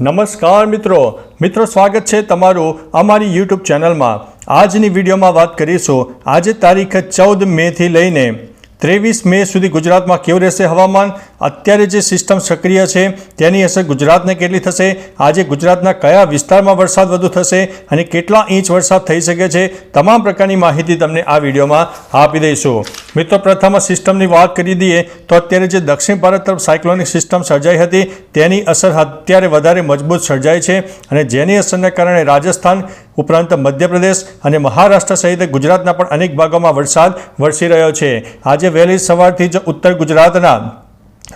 નમસ્કાર મિત્રો. મિત્રો, સ્વાગત છે તમારું અમારી યુટ્યુબ ચેનલમાં. આજની વિડીયોમાં વાત કરીશું. આજે તારીખ ચૌદ મેથી લઈને ત્રેવીસ મે સુધી ગુજરાતમાં કેવું રહેશે હવામાન? અત્યારે જે સિસ્ટમ સક્રિય છે, તેની અસર ગુજરાતને કેટલી થશે? આજે ગુજરાતના કયા વિસ્તારમાં વરસાદ વધુ થશે અને કેટલા ઇંચ વરસાદ થઈ શકે છે? તમામ પ્રકારની માહિતી તમને આ વિડીયોમાં આપી દઈશું. મિત્રો, પ્રથમ સિસ્ટમની વાત કરી દઈએ તો અત્યારે જે દક્ષિણ ભારત તરફ સાયક્લોનિક સિસ્ટમ સર્જાઈ હતી, તેની અસર અત્યારે વધારે મજબૂત સર્જાય છે અને જેની અસરને કારણે રાજસ્થાન ઉપરાંત મધ્યપ્રદેશ અને મહારાષ્ટ્ર સહિત ગુજરાતના પણ અનેક ભાગોમાં વરસાદ વરસી રહ્યો છે. આજે વહેલી સવારથી જ ઉત્તર ગુજરાતના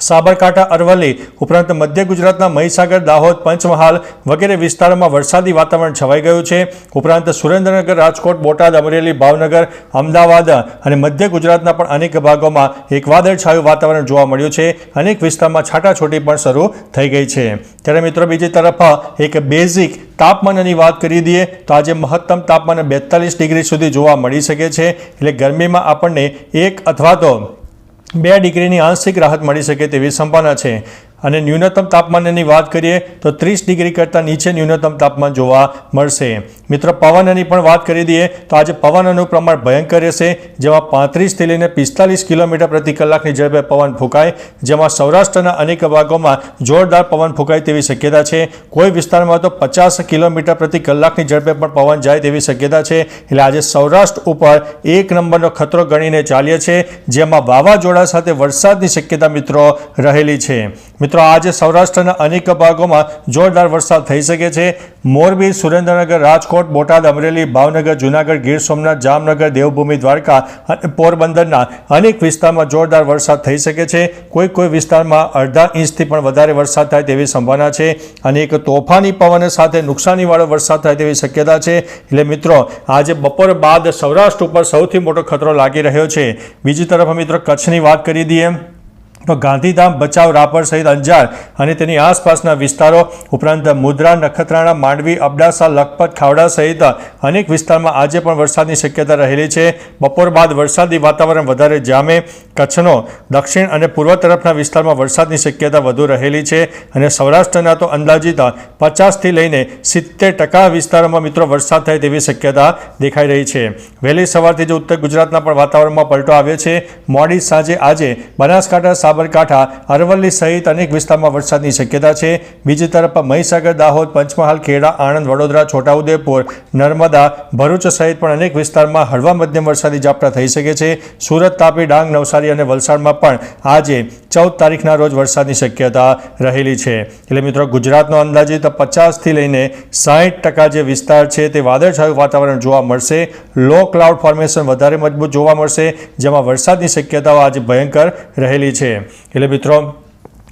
સાબરકાંઠા, અરવલ્લી ઉપરાંત મધ્ય ગુજરાતના મહીસાગર, દાહોદ, પંચમહાલ વગેરે વિસ્તારોમાં વરસાદી વાતાવરણ છવાઈ ગયું છે. ઉપરાંત સુરેન્દ્રનગર, રાજકોટ, બોટાદ, અમરેલી, ભાવનગર, અમદાવાદ અને મધ્ય ગુજરાતના પણ અનેક ભાગોમાં એક વાદળછાયું વાતાવરણ જોવા મળ્યું છે. અનેક વિસ્તારમાં છાટાછોટી પણ શરૂ થઈ ગઈ છે. ત્યારે મિત્રો બીજી તરફ એક બેઝિક તાપમાનની વાત કરી દઈએ તો આજે મહત્તમ તાપમાન બેતાલીસ ડિગ્રી સુધી જોવા મળી શકે છે. એટલે ગરમીમાં આપણને એક અથવા તો બે ડિગ્રીની આંશિક રાહત મળી શકે તેવી સંભાવના છે. અને ન્યૂનતમ તાપમાનની વાત કરીએ તો ત્રીસ ડિગ્રી કરતાં નીચે ન્યૂનતમ તાપમાન જોવા મળશે. મિત્રો, પવનની પણ વાત કરી દઈએ તો આજે પવનનું પ્રમાણ ભયંકર રહેશે, જેમાં પાંત્રીસથી લઈને પિસ્તાલીસ કિલોમીટર પ્રતિ કલાકની ઝડપે પવન ફૂંકાય, જેમાં સૌરાષ્ટ્રના અનેક ભાગોમાં જોરદાર પવન ફૂંકાય તેવી શક્યતા છે. કોઈ વિસ્તારમાં તો પચાસ કિલોમીટર પ્રતિ કલાકની ઝડપે પણ પવન જાય તેવી શક્યતા છે. એટલે આજે સૌરાષ્ટ્ર ઉપર એક નંબરનો ખતરો ગણીને ચાલીએ છે જેમાં વાવાઝોડા સાથે વરસાદની શક્યતા મિત્રો રહેલી છે. મિત્રો આજે સૌરાષ્ટ્રના અનેક ભાગોમાં જોરદાર વરસાદ થઈ શકે છે. મોરબી, સુરેન્દ્રનગર, રાજકોટ, બોટાદ, અમરેલી, ભાવનગર, જૂનાગઢ, ગીર સોમનાથ, જામનગર, દેવભૂમિ, દ્વારકા અને પોરબંદરના અનેક વિસ્તારમાં જોરદાર વરસાદ થઈ શકે છે. કોઈ કોઈ વિસ્તારમાં અડધા ઇંચથી પણ વધારે વરસાદ થાય તેવી સંભાવના છે અને એક તોફાની પવન સાથે નુકસાનીવાળો વરસાદ થાય તેવી શક્યતા છે. એટલે મિત્રો, આજે બપોર બાદ સૌરાષ્ટ્ર ઉપર સૌથી મોટો ખતરો લાગી રહ્યો છે. બીજી તરફ મિત્રો, કચ્છની વાત કરી દઈએ. ગાંધીધામ બચાવ રાપર સહિત અંજાર અને તેની આસપાસના વિસ્તારો ઉપરાંત મુદ્રા નખત્રાણા, માંડવી, અબડાસા, લખપત, ખાવડા સહિત અનેક વિસ્તારમાં આજે પણ વરસાદની શક્યતા રહેલી છે. બપોર બાદ વરસાદી વાતાવરણ વધારે જામે. કચ્છનો દક્ષિણ અને પૂર્વ તરફના વિસ્તારમાં વરસાદની શક્યતા વધુ રહેલી છે અને સૌરાષ્ટ્રના તો અંદાજિત પચાસથી લઈને સિત્તેર ટકા વિસ્તારોમાં મિત્રો વરસાદ થાય તેવી શક્યતા દેખાઈ રહી છે. વહેલી સવારથી જ ઉત્તર ગુજરાતના પણ વાતાવરણમાં પલટો આવ્યો છે. મોડી સાંજે આજે બનાસકાંઠા સાબરકાંઠા, અરવલ્લી સહિત અનેક વિસ્તારમાં વરસાદની શક્યતા છે. બીજી તરફ મહીસાગર, દાહોદ, પંચમહાલ, ખેડા, આણંદ, વડોદરા, છોટાઉદેપુર, નર્મદા, ભરૂચ સહિત પણ અનેક વિસ્તારમાં હળવા મધ્યમ વરસાદી ઝાપટા થઈ શકે છે. સુરત, તાપી, ડાંગ, નવસારી અને વલસાડમાં પણ આજે ચૌદ તારીખના રોજ વરસાદની શક્યતા રહેલી છે. એટલે મિત્રો, ગુજરાતનો અંદાજિત પચાસથી લઈને સાહીઠ ટકા જે વિસ્તાર છે તે વાદળછાયું વાતાવરણ જોવા મળશે. લો ક્લાઉડ ફોર્મેશન વધારે મજબૂત જોવા મળશે, જેમાં વરસાદની શક્યતાઓ આજે ભયંકર રહેલી છે. એટલે મિત્રો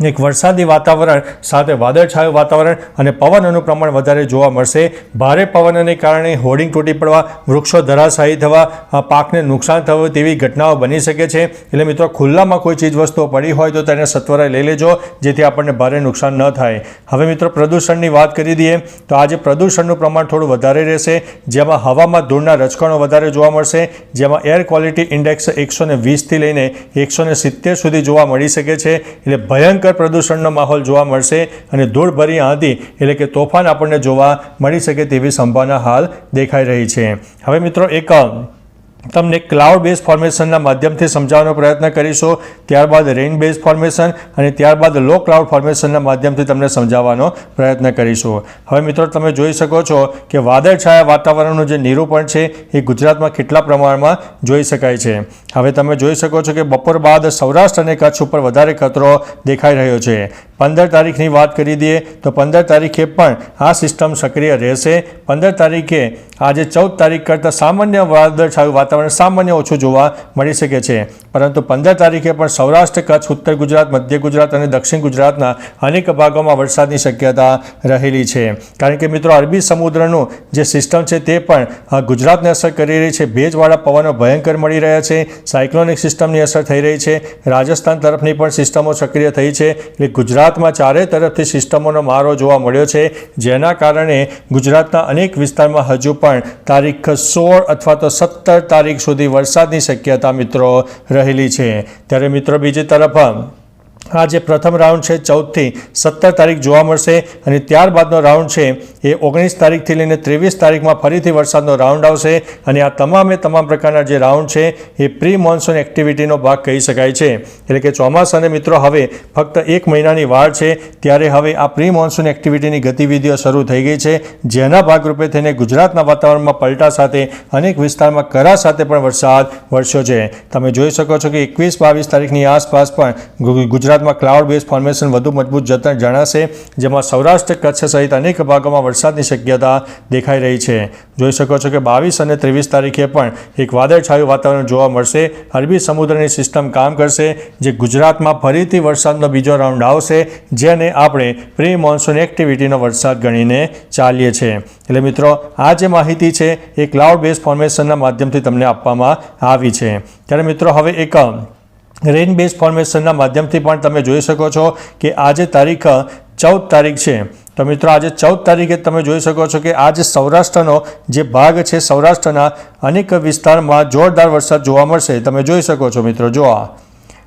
એક વરસાદી વાતાવરણ સાથે વાદળછાયું વાતાવરણ અને પવનનું પ્રમાણ વધારે જોવા મળશે. ભારે પવનને કારણે હોર્ડિંગ તૂટી પડવા, વૃક્ષો ધરાશાયી થવા પાકને નુકસાન થવું તેવી ઘટનાઓ બની શકે છે. એટલે મિત્રો, ખુલ્લામાં કોઈ ચીજ વસ્તુઓ પડી હોય તો તેને સત્વરે લઈ લેજો, જેથી આપણને ભારે નુકસાન ન થાય. હવે મિત્રો, પ્રદૂષણની વાત કરી દઈએ, તો આજે પ્રદૂષણનું પ્રમાણ થોડું વધારે રહેશે. જેમાં હવામાં ધૂળના રચકણો વધારે જોવા મળશે. જેમાં એર ક્વોલિટી ઇન્ડેક્સ એકસો ને વીસથી લઈને એકસો ને સિત્તેર સુધી જોવા મળી શકે છે. એટલે ભયંકર પ્રદૂષણનો માહોલ જોવા મળશે અને ધૂળભરી આંધી એટલે કે તોફાન આપણને જોવા મળી શકે તેવી સંભાવના હાલ દેખાઈ રહી છે. હવે મિત્રો એક તમને ક્લાઉડ બેઝ ફોર્મેશનના માધ્યમથી સમજાવવાનો પ્રયત્ન કરીશું, ત્યારબાદ રેઇન બેઝ ફોર્મેશન અને ત્યારબાદ લો ક્લાઉડ ફોર્મેશનના માધ્યમથી તમને સમજાવવાનો પ્રયત્ન કરીશું. હવે મિત્રો તમે જોઈ શકો છો કે વાદળછાયા વાતાવરણનું જે નિરૂપણ છે, એ ગુજરાતમાં કેટલા પ્રમાણમાં જોઈ શકાય છે. હવે તમે જોઈ શકો છો કે બપોર બાદ સૌરાષ્ટ્ર અને કચ્છ ઉપર વધારે ખતરો દેખાઈ રહ્યો છે. પંદર તારીખની વાત કરી દઈએ તો પંદર તારીખે પણ આ સિસ્ટમ સક્રિય રહેશે. પંદર તારીખે આજે ચૌદ તારીખ કરતાં સામાન્ય વાદળછાયું વાતાવરણ સામાન્ય ઓછું જોવા મળી શકે છે. પરંતુ પંદર તારીખે પણ સૌરાષ્ટ્ર, કચ્છ, ઉત્તર ગુજરાત, મધ્ય ગુજરાત અને દક્ષિણ ગુજરાતના અનેક ભાગોમાં વરસાદની શક્યતા રહેલી છે. કારણ કે મિત્રો, અરબી સમુદ્રનું જે સિસ્ટમ છે તે પણ ગુજરાતને અસર કરી રહી છે. ભેજવાળા પવનો ભયંકર મળી રહ્યા છે. સાયક્લોનિક સિસ્ટમની અસર થઈ રહી છે. રાજસ્થાન તરફની પણ સિસ્ટમો સક્રિય થઈ છે. એટલે ગુજરાતમાં ચારે તરફથી સિસ્ટમોનો મારો જોવા મળ્યો છે. જેના કારણે ગુજરાતના અનેક વિસ્તારમાં હજુ પણ તારીખ સોળ અથવા તો સત્તર તારીખ સુધી વરસાદની શક્યતા મિત્રો રહેલી છે. ત્યારે મિત્રો બીજી તરફ આ જે પ્રથમ રાઉન્ડ છે ચૌદથી સત્તર તારીખ જોવા મળશે અને ત્યારબાદનો રાઉન્ડ છે એ ઓગણીસ તારીખથી લઈને ત્રેવીસ તારીખમાં ફરીથી વરસાદનો રાઉન્ડ આવશે અને આ તમામે તમામ પ્રકારના જે રાઉન્ડ છે એ પ્રી મોન્સૂન એક્ટિવિટીનો ભાગ કહી શકાય છે. એટલે કે ચોમાસાને મિત્રો હવે ફક્ત એક મહિનાની વાર છે, ત્યારે હવે આ પ્રી મોન્સૂન એક્ટિવિટીની ગતિવિધિઓ શરૂ થઈ ગઈ છે, જેના ભાગરૂપે થઈને ગુજરાતના વાતાવરણમાં પલટા સાથે અનેક વિસ્તારમાં કરા સાથે પણ વરસાદ વરસ્યો છે. તમે જોઈ શકો છો કે એકવીસ બાવીસ તારીખની આસપાસ પણ ગુ- ગુજરાતમાં ક્લાઉડ બેઝ ફોર્મેશન વધુ મજબૂત જતા જણાશે, જેમાં સૌરાષ્ટ્ર કચ્છ સહિત અનેક ભાગોમાં વરસાદની શક્યતા દેખાઈ રહી છે. જોઈ શકો છો કે બાવીસ અને ત્રેવીસ તારીખે પણ એક વાદળછાયું વાતાવરણ જોવા મળશે. અરબી સમુદ્રની સિસ્ટમ કામ કરશે, જે ગુજરાતમાં ફરીથી વરસાદનો બીજો રાઉન્ડ આવશે, જેને આપણે પ્રી મોન્સૂન એક્ટિવિટીનો વરસાદ ગણીને ચાલીએ છીએ. એટલે મિત્રો, આ જે માહિતી છે, એ ક્લાઉડ બેઝ ફોર્મેશનના માધ્યમથી તમને આપવામાં આવી છે. ત્યારે મિત્રો, હવે એક રેન બેઝ ફોર્મેશનના માધ્યમથી પણ તમે જોઈ શકો છો કે આજે તારીખ ચૌદ તારીખ છે. તો મિત્રો, આજે ચૌદ તારીખે તમે જોઈ શકો છો કે આજે સૌરાષ્ટ્રનો જે ભાગ છે, સૌરાષ્ટ્રના અનેક વિસ્તારમાં જોરદાર વરસાદ જોવા મળશે. તમે જોઈ શકો છો મિત્રો, જો આ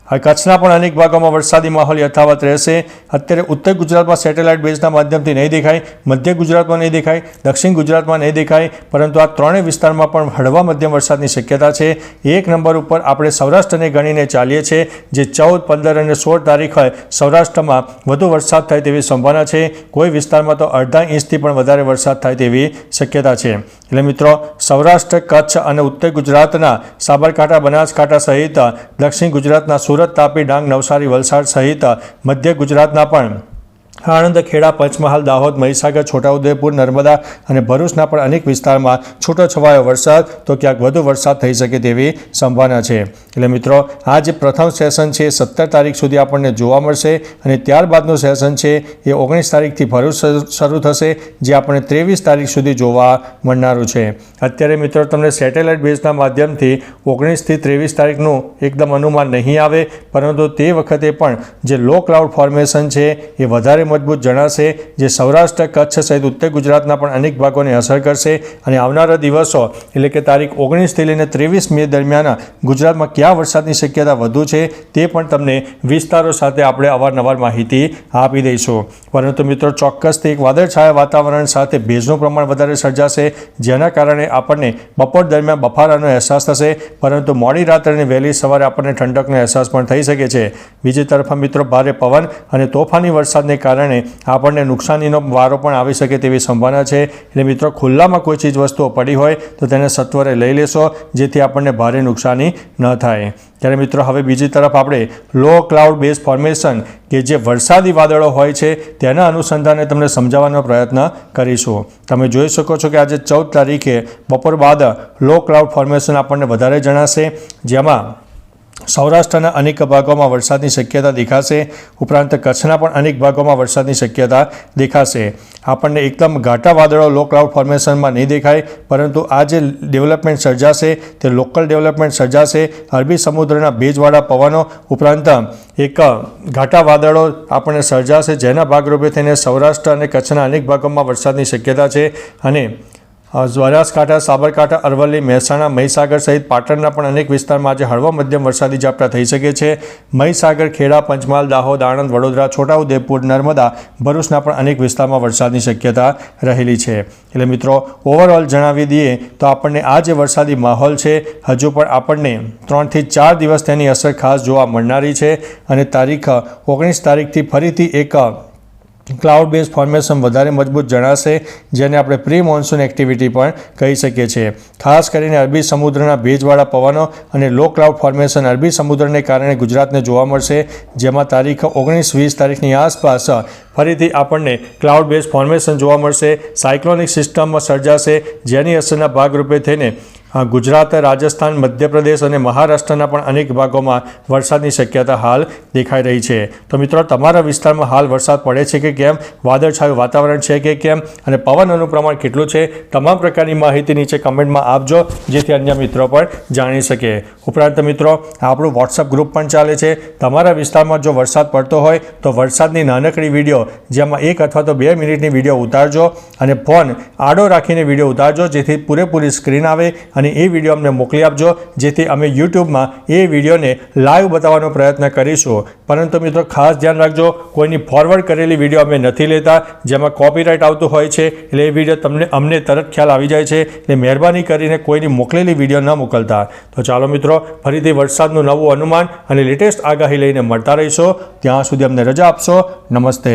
હવે કચ્છના પણ અનેક ભાગોમાં વરસાદી માહોલ યથાવત રહેશે. અત્યારે ઉત્તર ગુજરાતમાં સેટેલાઇટ બેઝના માધ્યમથી નહીં દેખાય, મધ્ય ગુજરાતમાં નહીં દેખાય, દક્ષિણ ગુજરાતમાં નહીં દેખાય, પરંતુ આ ત્રણેય વિસ્તારમાં પણ હળવા મધ્યમ વરસાદની શક્યતા છે. એક નંબર ઉપર આપણે સૌરાષ્ટ્રને ગણીને ચાલીએ છીએ, જે ચૌદ, પંદર અને સોળ તારીખ હોય સૌરાષ્ટ્રમાં વધુ વરસાદ થાય તેવી સંભાવના છે. કોઈ વિસ્તારમાં તો અડધા ઇંચથી પણ વધારે વરસાદ થાય તેવી શક્યતા છે. એટલે મિત્રો, સૌરાષ્ટ્ર, કચ્છ અને ઉત્તર ગુજરાતના સાબરકાંઠા, બનાસકાંઠા સહિત દક્ષિણ ગુજરાતના સુરત તાપી ડાંગ નવસારી વલસાડ સહિત મધ્ય ગુજરાતના પણ આણંદ, ખેડા, પંચમહાલ, દાહોદ, મહીસાગર, છોટાઉદેપુર, નર્મદા અને ભરૂચના પણ અનેક વિસ્તારમાં છૂટોછવાયો વરસાદ. તો ક્યાંક વધુ વરસાદ થઈ શકે તેવી સંભાવના છે. એટલે મિત્રો, આ જે પ્રથમ સેશન છે, સત્તર તારીખ સુધી આપણને જોવા મળશે અને ત્યારબાદનું સેશન છે, એ ઓગણીસ તારીખથી ભરૂચ શરૂ- થશે, જે આપણને ત્રેવીસ તારીખ સુધી જોવા મળનારું છે. અત્યારે મિત્રો, તમને સેટેલાઇટ બેઝના માધ્યમથી ઓગણીસથી ત્રેવીસ તારીખનું એકદમ અનુમાન નહીં આવે, પરંતુ તે વખતે પણ જે લો ક્લાઉડ ફોર્મેશન છે, એ વધારે મજબૂત જણાશે જે સૌરાષ્ટ્ર, કચ્છ સહિત ઉત્તર ગુજરાતના પણ અનેક ભાગોને અસર કરશે અને આવનારા દિવસો, એટલે કે તારીખ ઓગણીસથી લઈને ત્રેવીસ મે દરમિયાન ગુજરાતમાં ક્યાં વરસાદની શક્યતા વધુ છે તે પણ તમને વિસ્તારો સાથે આપણે અવારનવાર માહિતી આપી દઈશું. પરંતુ મિત્રો, ચોક્કસથી એક વાદળછાયા વાતાવરણ સાથે ભેજનું પ્રમાણ વધારે સર્જાશે, જેના કારણે આપણને બપોર દરમિયાન બફારાનો અહેસાસ થશે, પરંતુ મોડી અને વહેલી સવારે આપણને ઠંડકનો અહેસાસ પણ થઈ શકે છે. બીજી તરફ મિત્રો, ભારે પવન અને તોફાની વરસાદને કારણે આપણને નુકસાનીનો વારો પણ આવી શકે તેવી સંભાવના છે. એટલે મિત્રો, ખુલ્લામાં કોઈ ચીજ વસ્તુઓ પડી હોય તો તેને સત્વરે લઈ લેશો, જેથી આપણને ભારે નુકસાની ન થાય. ત્યારે મિત્રો, હવે બીજી તરફ આપણે લો ક્લાઉડ બેઝ ફોર્મેશન કે જે વરસાદી વાદળો હોય છે, તેના અનુસંધાને તમને સમજાવવાનો પ્રયત્ન કરીશું. તમે જોઈ શકો છો કે આજે ચૌદ તારીખે બપોર બાદ લો ક્લાઉડ ફોર્મેશન આપણને વધારે જણાશે, જેમાં સૌરાષ્ટ્રના અનેક ભાગોમાં વરસાદની શક્યતા દેખાશે. ઉપરાંત કચ્છના પણ અનેક ભાગોમાં વરસાદની શક્યતા દેખાશે. આપણને એકદમ ઘાટા વાદળો લો ક્લાઉડ ફોર્મેશનમાં નહીં દેખાય, પરંતુ આ જે ડેવલપમેન્ટ સર્જાશે, તે લોકલ ડેવલપમેન્ટ સર્જાશે. અરબી સમુદ્રના ભેજવાળા પવનો ઉપરાંત એક ઘાટા વાદળો આપણને સર્જાશે, જેના ભાગરૂપે થઈને સૌરાષ્ટ્ર અને કચ્છના અનેક ભાગોમાં વરસાદની શક્યતા છે. અને બનાસકાંઠા સાબરકાંઠા, અરવલ્લી, મહેસાણા, મહીસાગર સહિત પાટણના પણ અનેક વિસ્તારમાં આજે હળવા મધ્યમ વરસાદી ઝાપટા થઈ શકે છે. મહીસાગર, ખેડા, પંચમહાલ, દાહોદ, આણંદ, વડોદરા, છોટાઉદેપુર, નર્મદા, ભરૂચના પણ અનેક વિસ્તારમાં વરસાદની શક્યતા રહેલી છે. એટલે મિત્રો ઓવરઓલ જણાવી દઈએ તો આપણને આ જે વરસાદી માહોલ છે, હજુ પણ આપણને ત્રણથી ચાર દિવસ તેની અસર ખાસ જોવા મળનારી છે અને તારીખ ઓગણીસ તારીખથી ફરીથી એક ક્લાઉડ બેઝ ફોર્મેશન વધારે મજબૂત જણાશે, જેને આપણે પ્રી મોન્સૂન એક્ટિવિટી પણ કહી શકીએ છીએ. ખાસ કરીને અરબી સમુદ્રના ભેજવાળા પવનો અને લો ક્લાઉડ ફોર્મેશન અરબી સમુદ્રને કારણે ગુજરાતને જોવા મળશે, જેમાં તારીખ ઓગણીસ વીસ તારીખની આસપાસ ફરીથી આપણને ક્લાઉડ બેઝ ફોર્મેશન જોવા મળશે. સાયક્લોનિક સિસ્ટમમાં સર્જાશે, જેની અસરના ભાગરૂપે થઈને ગુજરાત, રાજસ્થાન, મધ્યપ્રદેશ અને મહારાષ્ટ્રના પણ અનેક ભાગોમાં વરસાદની શક્યતા હાલ દેખાઈ રહી છે. તો મિત્રો, તમારા વિસ્તારમાં હાલ વરસાદ પડે છે કે કેમ? વાદળછાયું વાતાવરણ છે કે કેમ? અને પવનનું પ્રમાણ કેટલું છે? તમામ પ્રકારની માહિતી નીચે કમેન્ટમાં આપજો, જેથી અન્ય મિત્રો પણ જાણી શકે. ઉપરાંત મિત્રો, આપણું વોટ્સઅપ ગ્રુપ પણ ચાલે છે. તમારા વિસ્તારમાં જો વરસાદ પડતો હોય, તો વરસાદની નાનકડી વીડિયો, જેમાં એક અથવા તો બે મિનિટની વીડિયો ઉતારજો અને ફોન આડો રાખીને વીડિયો ઉતારજો, જેથી પૂરેપૂરી સ્ક્રીન આવે અને અને એ વીડિયો અમને મોકલી આપજો, જેથી અમે યુટ્યુબમાં એ વિડીયોને લાઈવ બતાવવાનો પ્રયત્ન કરીશું. પરંતુ મિત્રો, ખાસ ધ્યાન રાખજો, કોઈની ફોરવર્ડ કરેલી વીડિયો અમે નથી લેતા, જેમાં કોપીરાઇટ આવતું હોય છે, એટલે એ વીડિયો તમને, અમને તરત ખ્યાલ આવી જાય છે, એટલે મહેરબાની કરીને કોઈની મોકલેલી વીડિયો ન મોકલતા. તો ચાલો મિત્રો, ફરીથી વરસાદનું નવું અનુમાન અને લેટેસ્ટ આગાહી લઈને મળતા રહીશો. ત્યાં સુધી અમને રજા આપશો. નમસ્તે.